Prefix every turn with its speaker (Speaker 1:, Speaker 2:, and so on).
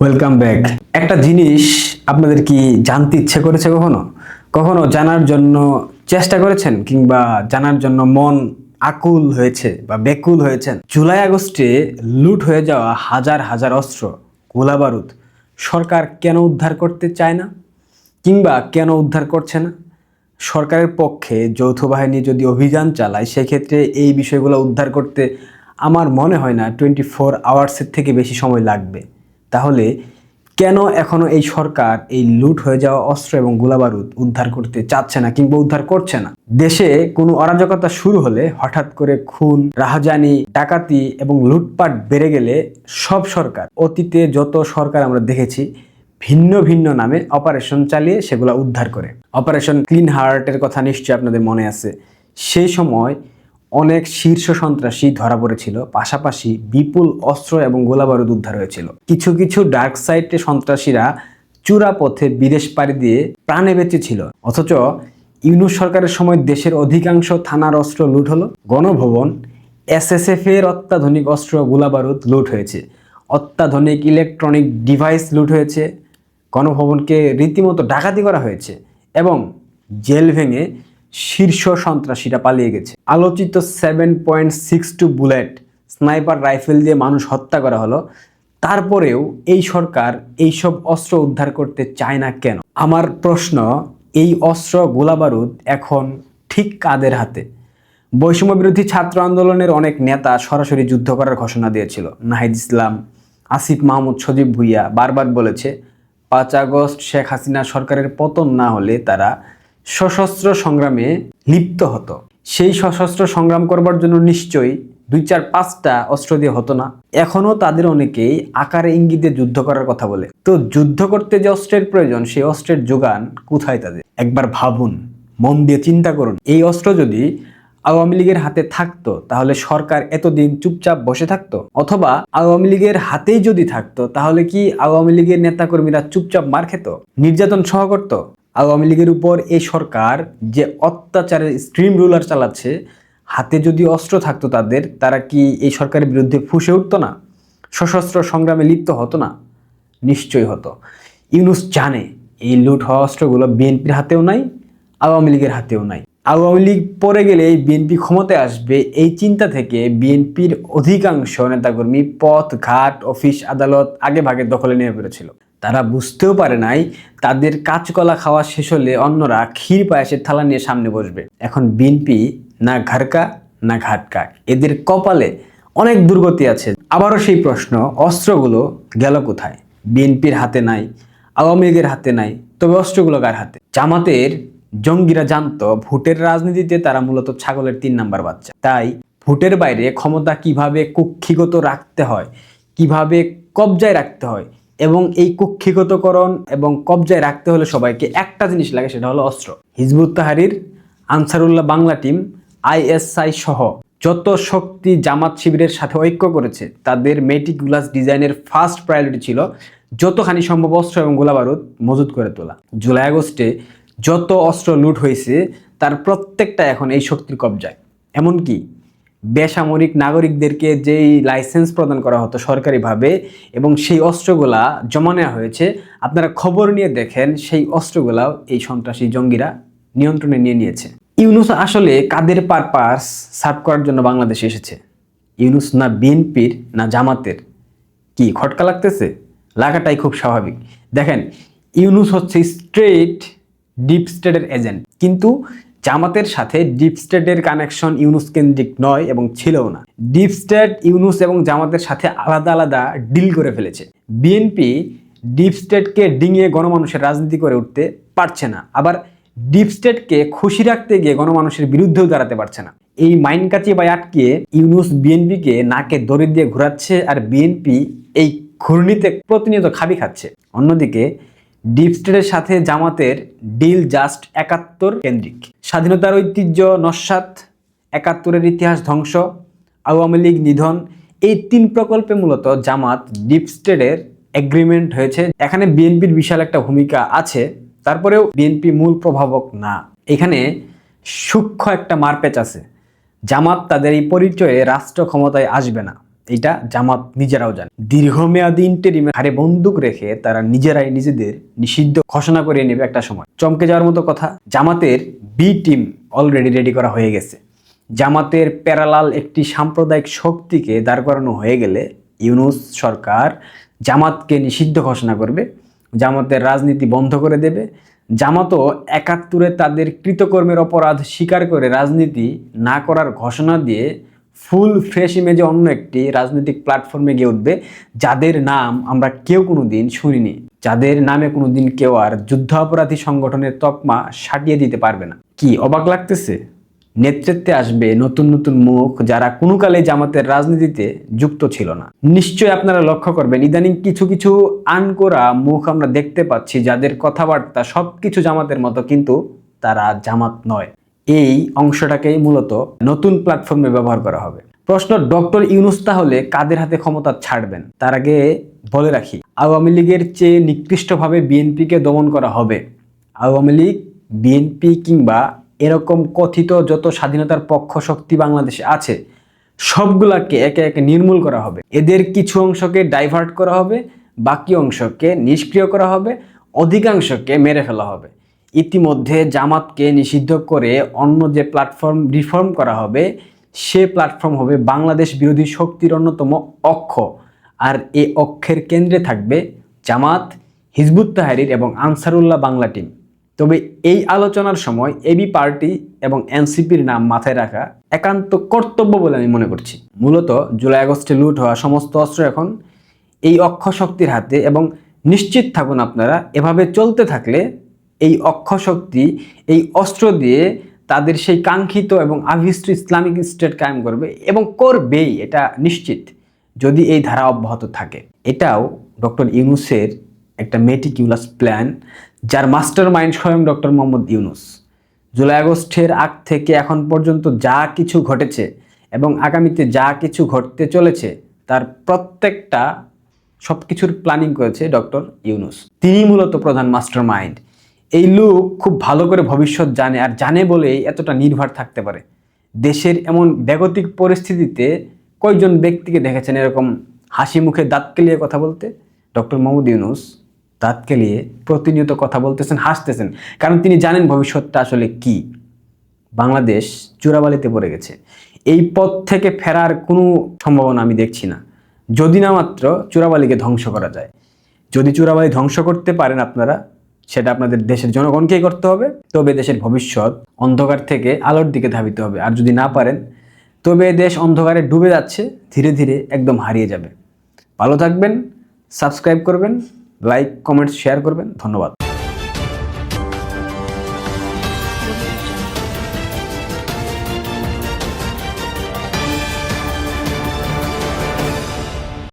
Speaker 1: Welcome back একটা জিনিস আপনাদের কি জানতে ইচ্ছে করেছে কখনো? কখনো জানার জন্য চেষ্টা করেছেন? কিংবা জানার জন্য মন আকুল হয়েছে বা বেকুল হয়েছেন? জুলাই আগস্টে লুট হয়ে যাওয়া হাজার হাজার অস্ত্র, গোলাবারুদ, সরকার কেন উদ্ধার করতে চায় না? কিংবা কেন উদ্ধার করছে না? সরকারের পক্ষে যৌথ বাহিনী যদি অভিযান চালায়, সেক্ষেত্রে এই বিষয়গুলো উদ্ধার করতে আমার মনে হয় না টোয়েন্টি ফোর আওয়ার্সের থেকে বেশি সময় লাগবে। তাহলে কেন এখনও এই সরকার এই লুট হয়ে যাওয়া অস্ত্র এবং গোলাবারুদ উদ্ধার করতে চাচ্ছে না কিংবা উদ্ধার করছে না? দেশে কোনো অরাজকতা শুরু হলে হঠাৎ করে খুন, রাহাজানি, ডাকাতি এবং লুটপাট বেড়ে গেলে সব সরকার, অতীতে যত সরকার আমরা দেখেছি, ভিন্ন ভিন্ন নামে অপারেশন চালিয়ে সেগুলো উদ্ধার করে। অপারেশন ক্লিন হার্টের কথা নিশ্চয়ই আপনাদের মনে আছে। সেই সময় অনেক শীর্ষ সন্ত্রাসী ধরা পড়েছিল, পাশাপাশি বিপুল অস্ত্র এবং গোলাবারুদ উদ্ধার হয়েছিল। কিছু কিছু ডার্ক সাইডে সন্ত্রাসীরা চূড়া পথে বিদেশ পাড়ি দিয়ে প্রাণে বেঁচেছিল। অথচ ইউনুস সরকারের সময় দেশের অধিকাংশ থানার অস্ত্র লুট হলো। গণভবন এসএসএফ এর অত্যাধুনিক অস্ত্র গোলাবারুদ লুট হয়েছে। অত্যাধুনিক ইলেকট্রনিক ডিভাইস লুট হয়েছে। গণভবনকে রীতিমতো ডাকাতি করা হয়েছে এবং জেল ভেঙে শীর্ষ সন্ত্রাসীরা পালিয়ে গেছে। আলোচিত seven point six two bullet sniper rifle দিয়ে মানুষ হত্যা করা হলো। তারপরেও এই সরকার এইসব অস্ত্র উদ্ধার করতে চায় না কেন? আমার প্রশ্ন, এই অস্ত্র গোলাবারুদ এখন ঠিক কাদের হাতে? বৈষম্য বিরোধী ছাত্র আন্দোলনের অনেক নেতা সরাসরি যুদ্ধ করার ঘোষণা দিয়েছিল। নাহিদ ইসলাম, আসিফ মাহমুদ, সজীব ভুইয়া বারবার বলেছে, পাঁচ আগস্ট শেখ হাসিনা সরকারের পতন না হলে তারা সশস্ত্র সংগ্রামে লিপ্ত হতো। সেই সশস্ত্র সংগ্রাম করবার জন্য নিশ্চয়ই দুই চার পাঁচটা অস্ত্র দিয়ে হতো না। এখনও তাদের অনেকেই আকারে ইঙ্গিতে যুদ্ধ করার কথা বলে। তো যুদ্ধ করতে যে অস্ত্রের প্রয়োজন, সেই অস্ত্রের যোগান কোথায় তাদের? একবার ভাবুন, মন দিয়ে চিন্তা করুন। এই অস্ত্র যদি আওয়ামী লীগের হাতে থাকতো, তাহলে সরকার এতদিন চুপচাপ বসে থাকতো? অথবা আওয়ামী লীগের হাতেই যদি থাকতো, তাহলে কি আওয়ামী লীগের নেতাকর্মীরা চুপচাপ মার খেত? নির্যাতন সহ করত? আওয়ামী লীগের উপর এই সরকার যে অত্যাচারের স্ট্রিম রুলার চালাচ্ছে, হাতে যদি অস্ত্র থাকতো তাদের, তারা কি এই সরকারের বিরুদ্ধে ফুসে উঠতো না? সশস্ত্র সংগ্রামে লিপ্ত হতো না? নিশ্চয়ই হতো। ইউনুস জানে এই লুট হওয়া অস্ত্রগুলো বিএনপির হাতেও নাই, আওয়ামী লীগের হাতেও নাই। আওয়ামী লীগ পরে গেলে বিএনপি ক্ষমতায় আসবে এই চিন্তা থেকে বিএনপির অধিকাংশ নেতাকর্মী পথ, ঘাট, অফিস, আদালত আগে ভাগে দখলে নিয়ে ফেলেছিল তারা বুঝতেও পারে নাই, তাদের কাঁচকলা খাওয়া শেষ হলে অন্যরা ক্ষীর পায়েসের থালা নিয়ে সামনে বসবে। এখন বিএনপি না ঘাড়কা, না ঘাটকা, এদের কপালে অনেক দুর্গতি আছে। আবারও সেই প্রশ্ন, অস্ত্রগুলো গেল কোথায়? বিএনপির হাতে নাই, আওয়ামী লীগের হাতে নাই, তবে অস্ত্রগুলো কার হাতে? জামাতের জঙ্গিরা জানতো, ভোটের রাজনীতিতে তারা মূলত ছাগলের তিন নাম্বার বাচ্চা। তাই ভোটের বাইরে ক্ষমতা কীভাবে কুক্ষিগত রাখতে হয়, কীভাবে কবজায় রাখতে হয় এবং এই কুক্ষিগতকরণ এবং কবজায় রাখতে হলে সবাইকে একটা জিনিস লাগে, সেটা হলো অস্ত্র। Hizbut Tahrir, Ansarullah Bangla team, ISI সহ যত শক্তি জামাত শিবিরের সাথে ঐক্য করেছে, তাদের মেটিকুলাস ডিজাইনের ফার্স্ট প্রায়োরিটি ছিল যতখানি সম্ভব অস্ত্র এবং গোলাবারুদ মজুত করে তোলা। জুলাই আগস্টে যত অস্ত্র লুট হয়েছে, তার প্রত্যেকটা এখন এই শক্তির কবজায়। এমনকি বেসামরিক নাগরিকদেরকে যেই লাইসেন্স প্রদান করা হতো সরকারিভাবে এবং সেই অস্ত্রগুলা জমা নেওয়া হয়েছে, আপনারা খবর নিয়ে দেখেন সেই অস্ত্রগুলাও এই সন্ত্রাসী জঙ্গিরা নিয়ন্ত্রণে নিয়ে নিয়েছে। ইউনুস আসলে কাদের পারপাস সার্ভ করার জন্য বাংলাদেশে এসেছে? ইউনুস না বিএনপির না জামাতের? কি খটকা লাগতেছে? লাগাটাই খুব স্বাভাবিক। দেখেন, ইউনুস হচ্ছে স্ট্রেট ডিপ স্টেটের এজেন্ট কিন্তু জামাতের সাথে ডিপ স্টেটের কানেকশন ইউনুস কেন্দ্রিক নয় এবং ছিলও না। ডিপ স্টেট ইউনুস এবং জামাতের সাথে আলাদা আলাদা ডিল করে ফেলেছে। বিএনপি ডিপ স্টেটকে ডিঙিয়ে গণমানুষের রাজনীতি করে উঠতে পারছে না। আবার ডিপ স্টেটকে খুশি রাখতে গিয়ে গণমানুষের বিরুদ্ধেও দাঁড়াতে পারছে না। এই মাইন কাচিয়ে বা আটকিয়ে ইউনুস বিএনপিকে নাকে দড়ি দিয়ে ঘোরাচ্ছে আর বিএনপি এই ঘূর্ণিতে প্রতিনিয়ত খাবি খাচ্ছে। অন্যদিকে ডিপ স্টেটের সাথে জামাতের ডিল জাস্ট একাত্তর কেন্দ্রিক। স্বাধীনতার ঐতিহ্য নস্বাত একাত্তরের ইতিহাস ধ্বংস, আওয়ামী লীগ নিধন, এই তিন প্রকল্পে মূলত জামাত ডিপ স্টেটের এগ্রিমেন্ট হয়েছে। এখানে বিএনপির বিশাল একটা ভূমিকা আছে, তারপরেও বিএনপি মূল প্রভাবক না। এখানে সূক্ষ্ম একটা মারপ্যাচ আছে। জামাত তাদের এই পরিচয়ে রাষ্ট্র ক্ষমতায় আসবে না। এটা জামাত নিজেরাও জানে। দীর্ঘমেয়াদী ইন্টেরিমে হারে বন্দুক রেখে তারা নিজেরাই নিজেদের নিষিদ্ধ ঘোষণা করে নেবে একটা সময়। চমকে যাওয়ার মতো কথা, জামাতের বি টিম অলরেডি রেডি করা হয়ে গেছে। জামাতের প্যারালাল একটি সাম্প্রদায়িক শক্তিকে দাঁড় করানো হয়ে গেলে ইউনুস সরকার জামাতকে নিষিদ্ধ ঘোষণা করবে, জামাতের রাজনীতি বন্ধ করে দেবে। জামাতও একাত্তরে তাদের কৃতকর্মের অপরাধ স্বীকার করে রাজনীতি না করার ঘোষণা দিয়ে ফুল ফ্রেশ ইমেজে অন্য একটি রাজনৈতিক প্ল্যাটফর্মে গিয়ে উঠবে, যাদের নাম আমরা কেউ কোনো দিন শুনিনি, যাদের নামে কোনো দিন কেউ আর যুদ্ধাপরাধী সংগঠনের তকমা সাটিয়ে দিতে পারবে না। কি অবাক লাগতেছে? নেতৃত্বে আসবে নতুন নতুন মুখ যারা কোনো কালে জামাতের রাজনীতিতে যুক্ত ছিল না। নিশ্চয়ই আপনারা লক্ষ্য করবেন, ইদানিং কিছু কিছু আনকোরা মুখ আমরা দেখতে পাচ্ছি, যাদের কথাবার্তা সব কিছু জামাতের মতো, কিন্তু তারা জামাত নয়। এই অংশটাকেই মূলত নতুন প্ল্যাটফর্মে ব্যবহার করা হবে। প্রশ্ন ডক্টর ইউনুস তাহলে কাদের হাতে ক্ষমতা ছাড়বেন? তার আগে বলে রাখি, আওয়ামী লীগের চেয়ে নিকৃষ্টভাবে বিএনপিকে দমন করা হবে। আওয়ামী লীগ, বিএনপি কিংবা এরকম কথিত যত স্বাধীনতার পক্ষ শক্তি বাংলাদেশে আছে, সবগুলাকে একে একে নির্মূল করা হবে। এদের কিছু অংশকে ডাইভার্ট করা হবে, বাকি অংশকে নিষ্ক্রিয় করা হবে, অধিকাংশকে মেরে ফেলা হবে। ইতিমধ্যে জামাতকে নিষিদ্ধ করে অন্য যে প্ল্যাটফর্ম রিফর্ম করা হবে, সে প্ল্যাটফর্ম হবে বাংলাদেশ বিরোধী শক্তির অন্যতম অক্ষ। আর এ অক্ষের কেন্দ্রে থাকবে জামাত, হিজবুত তাহারির এবং আনসারুল্লাহ বাংলা টিম। তবে এই আলোচনার সময় এবি পার্টি এবং এনসিপির নাম মাথায় রাখা একান্ত কর্তব্য বলে আমি মনে করছি। মূলত জুলাই আগস্টে লুট হওয়া সমস্ত অস্ত্র এখন এই অক্ষ শক্তির হাতে এবং নিশ্চিত থাকুন আপনারা, এভাবে চলতে থাকলে এই অক্ষ শক্তি, এই অস্ত্র দিয়ে তাদের সেই কাঙ্ক্ষিত এবং আভিষ্ট ইসলামিক স্টেট কায়েম করবে এবং করবেই, এটা নিশ্চিত যদি এই ধারা অব্যাহত থাকে। এটাও ডক্টর ইউনুসের একটা মেটিকিউলাস প্ল্যান যার মাস্টার মাইন্ড স্বয়ং ডক্টর মোহাম্মদ ইউনুস। জুলাই আগস্টের আগ থেকে এখন পর্যন্ত যা কিছু ঘটেছে এবং আগামীতে যা কিছু ঘটতে চলেছে, তার প্রত্যেকটা সব কিছুর প্ল্যানিং করেছে ডক্টর ইউনুস। তিনি মূলত প্রধান মাস্টার মাইন্ড এই লোক খুব ভালো করে ভবিষ্যৎ জানে আর জানে বলেই এতটা নির্ভর থাকতে পারে। দেশের এমন ব্যাগতিক পরিস্থিতিতে কয়জন ব্যক্তিকে দেখেছেন এরকম হাসি মুখে দাঁত কেলিয়ে কথা বলতে? ডক্টর মোহাম্মদ ইউনুস দাঁত কেলিয়ে প্রতিনিয়ত কথা বলতেছেন, হাসতেছেন। কারণ তিনি জানেন ভবিষ্যৎটা আসলে কি। বাংলাদেশ চূড়াবালিতে পড়ে গেছে। এই পথ থেকে ফেরার কোনো সম্ভাবনা আমি দেখছি না। যদি না মাত্র চূড়াবালিকে ধ্বংস করা যায়। যদি চূড়াবালি ধ্বংস করতে পারেন আপনারা সেটা আপনাদের দেশের জনগণকেই করতে হবে, তবে দেশের ভবিষ্যৎ অন্ধকার থেকে আলোর দিকে ধাবিত হবে। আর যদি না পারেন, তবে দেশ অন্ধকারে ডুবে যাচ্ছে, ধীরে ধীরে একদম হারিয়ে যাবে। ভালো থাকবেন, সাবস্ক্রাইব করবেন, লাইক কমেন্টস শেয়ার করবেন। ধন্যবাদ।